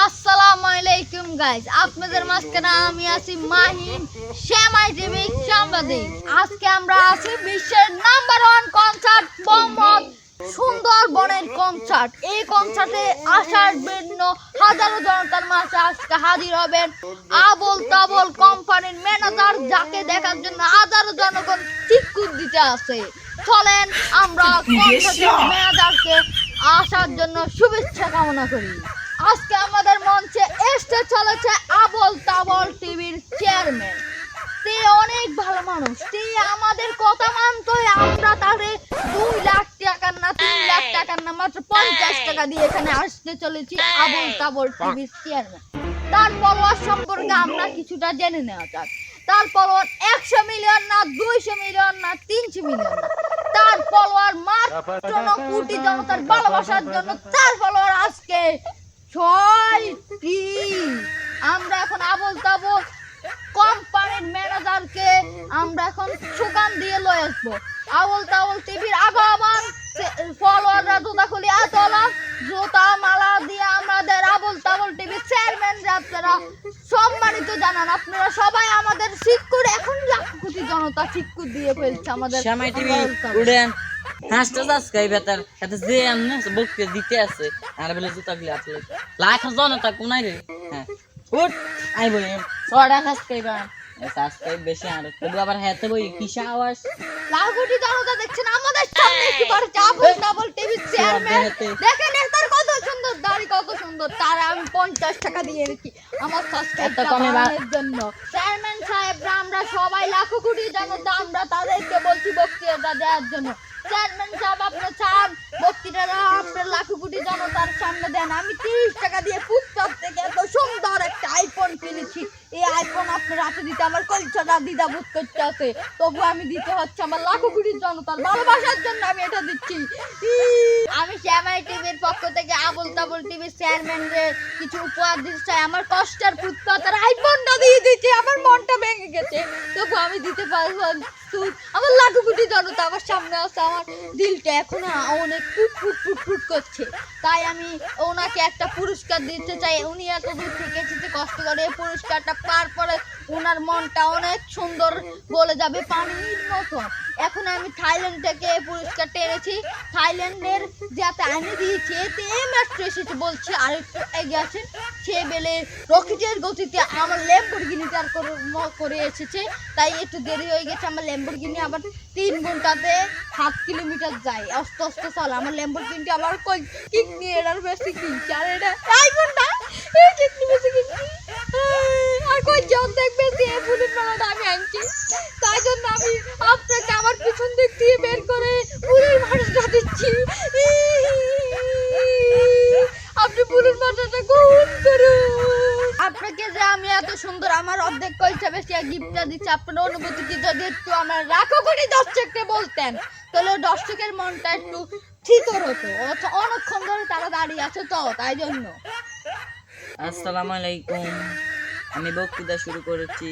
আসসালামু আলাইকুম গাইস আপনাদের মাঝখানে আমি আছি মাহিন শ্যামাই টিভি সাংবাদিক। আজকে আমরা আছি বিশ্বের নাম্বার ওয়ান কনসার্ট মোহাম্মদ সুন্দরবনের কনসার্ট এই কনসার্টে আসার জন্য হাজারো জনতার মাঝে আজকে হাজির হবেন আবল তাবল কোম্পানির ম্যানেজার যাকে দেখার জন্য হাজারো জনগণ চিকুর দিতে আসে। চলেন আমরা কনসার্টের ম্যানেজারকে আসার জন্য শুভেচ্ছা কামনা করি। আজকে আমাদের মঞ্চে এসতে চলেছে আবল তাবল টিভির চেয়ারম্যান। তে অনেক ভালো মানুষ। তে আমাদের কথা মানতো আমরা তারে দুই লাখ টাকার না তিন লাখ টাকার না মাত্র পঞ্চাশ টাকা দিয়ে এখানে আসতে চলেছি আবল তাবল টিভির চেয়ারম্যান। তার ফলোয়ার সম্পর্কে আমরা কিছুটা জেনে নেওয়া যাক। তার ফলোয়ার একশো মিলিয়ন না দুইশো মিলিয়ন না তিনশো মিলিয়ন না? তার ফলোয়ার মাত্র কোটি জনতার ভালোবাসার জন্য তার ফলোয়ার আজকে ছয়টি আমরা এখন আবল তাবল কোম্পানির ম্যানেজারকে আমরা এখন সুকান দিয়ে লয়ে আসব। আবল তাবল টিভির আগমন ফলোয়াররা জুতা খুলি আতলা জুতা মালা দিয়ে আমাদের আবল তাবল টিভির চেয়ারম্যান আপনারা সম্মানিত জানান। আপনারা সবাই আমাদের শিক্ষুর এখন লাখ কোটি জনতা শিক্ষুর দিয়ে ফেলছে আমাদের। উড়েন। হাঁসটা সাবস্ক্রাইব তার এত যে এমনি বকতে দিতে আছে আর বলে জুতা গুলি লাখ জনতা কোনাই রে হ্যাঁ উঠ বলি সাবস্ক্রাইব বেশি আর তবু আবার হেতে বই কিসা আওয়াজ? জনতা দেখছেন? আমাদের সামনে কি আবল তাবল টিভি চেয়ারম্যান দেখেন তার কত সুন্দর দাড়ি কত সুন্দর। তার আমি পঞ্চাশ টাকা দিয়ে এনেছি। আমার সাবস্ক্রাইব এত কমে জন্য। চেয়ারম্যান সাহেবরা আমরা সবাই লাখো কোটি জনতা আমরা তাদেরকে বলছি বক্তৃতা দেওয়ার জন্য। চেয়ারম্যান সাহেব, আপনার চান? বক্তৃতাটা আপনার লাখো কোটি জনতার সামনে দেন। আমি তিরিশ টাকা দিয়ে ফুটপাথ থেকে এত সুন্দর একটা আইফোন কিনেছি। এই আইফোন আপনার হাতে দিতে আমার কলচাটা দিদা বোধ করতে আছে তবু আমি দিতে হচ্ছে আমার লাখো কোটি জনতার ভালোবাসার জন্য আমি এটা দিচ্ছি। আমি শ্যামাই টিভির পক্ষ থেকে আবল তাবল টিভির চেয়ারম্যানকে কিছু উপহার দিতে চাই। আমার কষ্টের ফুটপাতের আইফোনটা দিয়ে দিচ্ছি আমার মনটা ভেঙে গেছে। তবু আমি দিতে পারব আমার লাখো কোটি তো আমার সামনে আছে আমার দিলটা এখন অনেক ফুট ফুট ফুট ফুট করছে। তাই আমি ওনাকে একটা পুরস্কার দিতে চাই। উনি এত দূর থেকে এসেছে, কষ্ট করে এই পুরস্কারটা পার পরে ওনার মনটা অনেক সুন্দর বলে যাবে, পানির মতো। এখন আমি থাইল্যান্ড থেকে পুরস্কারটা এনেছি থাইল্যান্ডের যাতে এনে দিয়েছি এতে এই মাত্র এসেছে বলছে আরেকটু এগিয়ে আছেন সে বেলে রকেটের গতিতে আমার ল্যাম্বরগিনিটার করে এসেছে। তাই একটু দেরি হয়ে গেছে, আমার ল্যাম্বরগিনি আবার তিন ঘন্টাতে সাত কিলোমিটার যায়। আস্তে আস্তে চলে, আমার ল্যাম্বরগিনিটি আবার কিক নিয়ে এটার বেশি কিনছে, আর এটা আর কই জন দেখবে যে মেলাটা আমি আনছি। তাই জন্য আমি আপনাকে আমার পিছন দিক দিয়ে বের করে ফুলের আপনি ফুলের মালাটা গ্রহণ করুন। আপনাকে যে আমি এত সুন্দর আমার অর্ধেক পয়সা বেশি গিফটটা দিচ্ছি আপনার অনুভূতি কি যদি একটু আমার রাখো করে দর্শককে বলতেন। তাহলে দর্শকের মনটা একটু শীতল হতো। অথচ অনেকক্ষণ ধরে তারা দাঁড়িয়ে আছে তো তাই জন্য। আসসালামু আলাইকুম। আমি বক্তৃতা শুরু করেছি।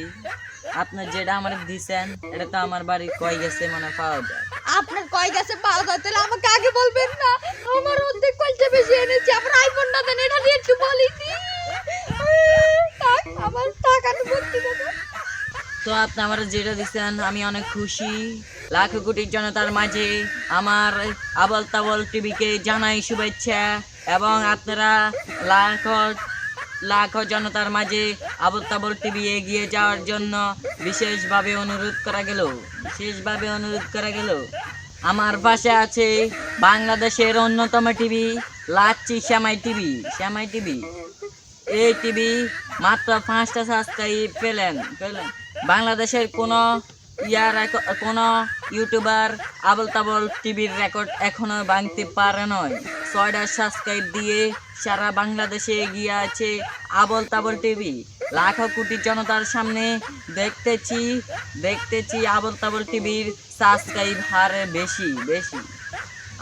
আপনার যেটা আমার দিছেন এটা তো আমার বাড়ি কয় গেছে মানে পাওয়া যায়। আপনার কয় গেছে পাওয়া যায়, তাহলে আমাকে আগে বলবেন না। আমার অর্ধেক পয়সা বেশি এনেছি আমার আইফোনটা দেন, এটা নিয়ে একটু বলি আমার টাকাটা ভর্তি তো। আপনি আমার যেটা দিচ্ছেন আমি অনেক খুশি। লাখ কোটি জনতার মাঝে আমার আবল তাবল টিভিকে জানাই শুভেচ্ছা, এবং আপনারা লাখ লাখ জনতার মাঝে আবল তাবল টিভি এগিয়ে যাওয়ার জন্য বিশেষভাবে অনুরোধ করা গেল, বিশেষভাবে অনুরোধ করা গেল। আমার পাশে আছে বাংলাদেশের অন্যতম টিভি লাচ্ছি শ্যামাই টিভি শ্যামাই টিভি। এই টিভি মাত্র পাঁচটা সাবস্ক্রাইব পেলেন পেলেন। বাংলাদেশের কোনো ইয়ার কোনো ইউটিউবার আবল তাবল টিভির রেকর্ড এখনও ভাঙতে পারে নয় ছয়টা সাবস্ক্রাইব দিয়ে সারা বাংলাদেশে এগিয়ে আছে আবল তাবল টিভি। লাখো কোটি জনতার সামনে দেখতেছি দেখতেছি আবল তাবল টিভির সাবস্ক্রাইব হারে বেশি বেশি।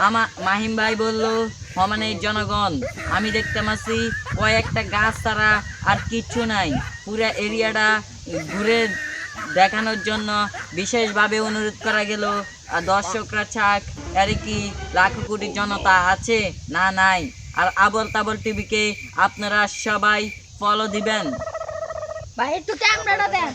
আমার মাহিম ভাই বলল সমানের জনগণ, আমি দেখতে পাচ্ছি কয়েকটা গাছ ছাড়া আর কিচ্ছু নাই। পুরো এরিয়াটা ঘুরে দেখানোর জন্য বিশেষভাবে অনুরোধ করা গেল, আর দর্শকরা চাক এর কি, লাখো কোটি জনতা আছে? না, নাই। আর আবল তাবল টিভিকে আপনারা সবাই ফলো দিবেন। ভাই একটু ক্যামেরাটা দেন।